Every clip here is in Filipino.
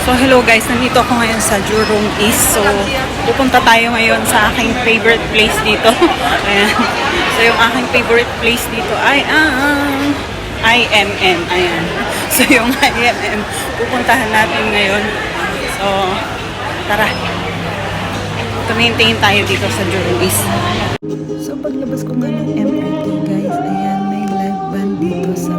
So hello guys, nandito ako ngayon sa Jurong East. So pupunta tayo ngayon sa aking favorite place dito. Ayan. So yung aking favorite place dito ay ang IMM. Ayan. So yung IMM, pupuntahan natin ngayon. So tara. Tumingin tayo dito sa Jurong East. So paglabas ko nga ng MRT guys, ayan may live band dito sa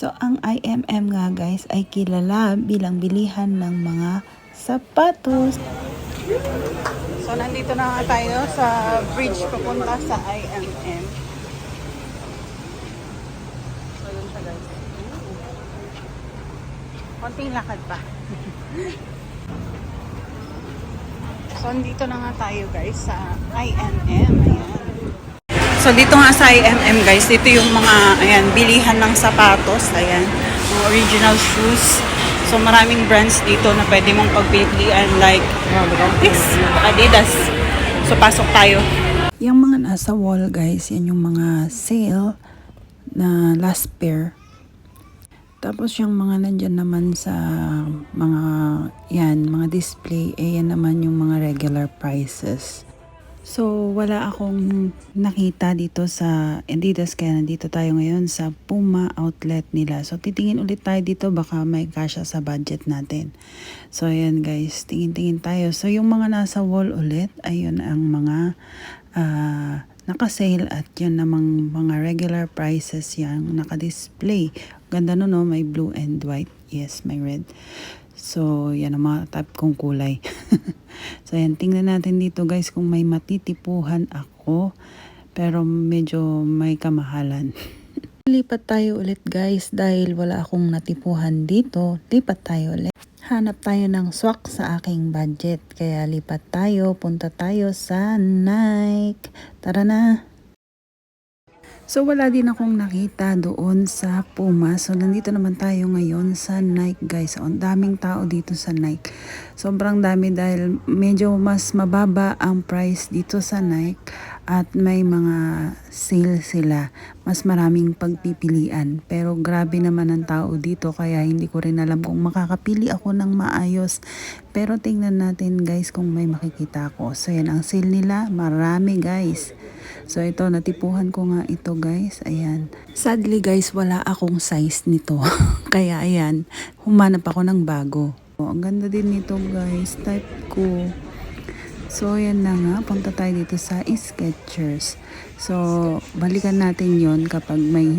So, ang IMM nga guys ay kilala bilang bilihan ng mga sapatos. So, nandito na nga tayo sa bridge papunta sa IMM. So, yun siya guys. Konting lakad pa. so, nandito na nga tayo guys sa IMM. Ayan. So dito nga sa IMM guys, dito yung mga ayan, bilihan ng sapatos, ayan, mga original shoes. So maraming brands dito na pwede mong pagpilian like this, Adidas. So pasok tayo. Yung mga nasa wall guys, yan yung mga sale na last pair. Tapos yung mga nandyan naman sa mga yan, mga display, eh yan naman yung mga regular prices. So, wala akong nakita dito sa Adidas kaya nandito tayo ngayon sa Puma outlet nila. So, titingin ulit tayo dito baka may kasya sa budget natin. So, ayan guys, tingin-tingin tayo. So, yung mga nasa wall ulit, ayun ang mga ah, naka-sale at yun namang mga regular prices yung naka-display. Ganda no, no? May blue and white. Yes, may red. So, yan ang mga type kong kulay. so, yan. Tingnan natin dito guys kung may matitipuhan ako. Pero medyo may kamahalan. Lipat tayo ulit guys dahil wala akong natipuhan dito. Lipat tayo ulit. Hanap tayo ng swak sa aking budget. Kaya lipat tayo, punta tayo sa Nike. Tara na! So wala din akong nakita doon sa Puma. So nandito naman tayo ngayon sa Nike guys. Ang daming tao dito sa Nike. Sobrang dami dahil medyo mas mababa ang price dito sa Nike at may mga sale sila. Mas maraming pagpipilian. Pero grabe naman ang tao dito kaya hindi ko rin alam kung makakapili ako ng maayos. Pero tingnan natin guys kung may makikita ako. So yan ang sale nila. Marami guys. So ito, natipuhan ko nga ito guys. Ayan. Sadly guys, wala akong size nito. Kaya ayan, humanap ako ng bago. Oh, ang ganda din nito guys. Type ko. So ayan na nga, punta tayo dito sa Skechers. So balikan natin yon kapag may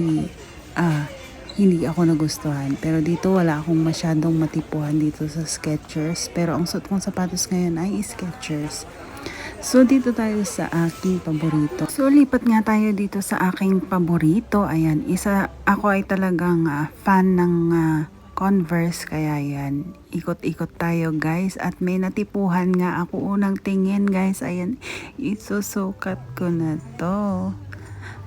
ah, hindi ako nagustuhan. Pero dito wala akong masyadong matipuhan dito sa Skechers. Pero ang suot kong sapatos ngayon ay Skechers. So, dito tayo sa aking paborito. So, lipat nga tayo dito sa aking paborito. Ayan, isa, ako ay talagang ah, fan ng ah, Converse. Kaya yan, ikot-ikot tayo guys. At may natipuhan nga ako unang tingin guys. Ayan, isusukat ko na to.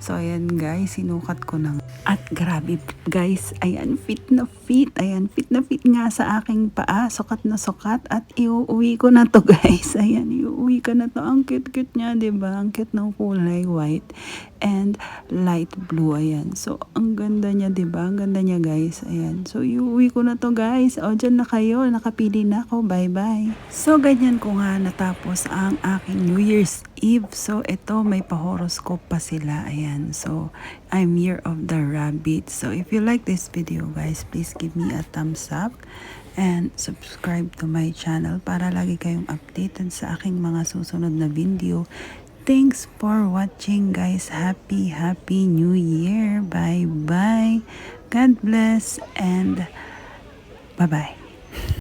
So, ayan guys, sinukat ko na. At grabe guys, ayan, fit na fit. Ayan, fit na fit nga sa aking paa. Sukat na sukat. At iuwi ko na to guys. Ayan, iuwi ko na to. Ang cute-cute niya, ba? Ang cute ng kulay white and light blue. Ayan. So, ang ganda niya, di ba? Ang ganda niya guys. Ayan. So, iuwi ko na to guys. O, dyan na kayo. Nakapili na ako. Bye-bye. So, ganyan ko nga natapos ang aking New Year's Eve. So, ito may pa-horoscope pa sila. Ayan. So, I'm Year of the Rabbit. So, if you like this video guys, please give me a thumbs up and subscribe to my channel para lagi kayong updated sa aking mga susunod na video. Thanks for watching guys. Happy, happy new year. Bye-bye. God bless and bye-bye.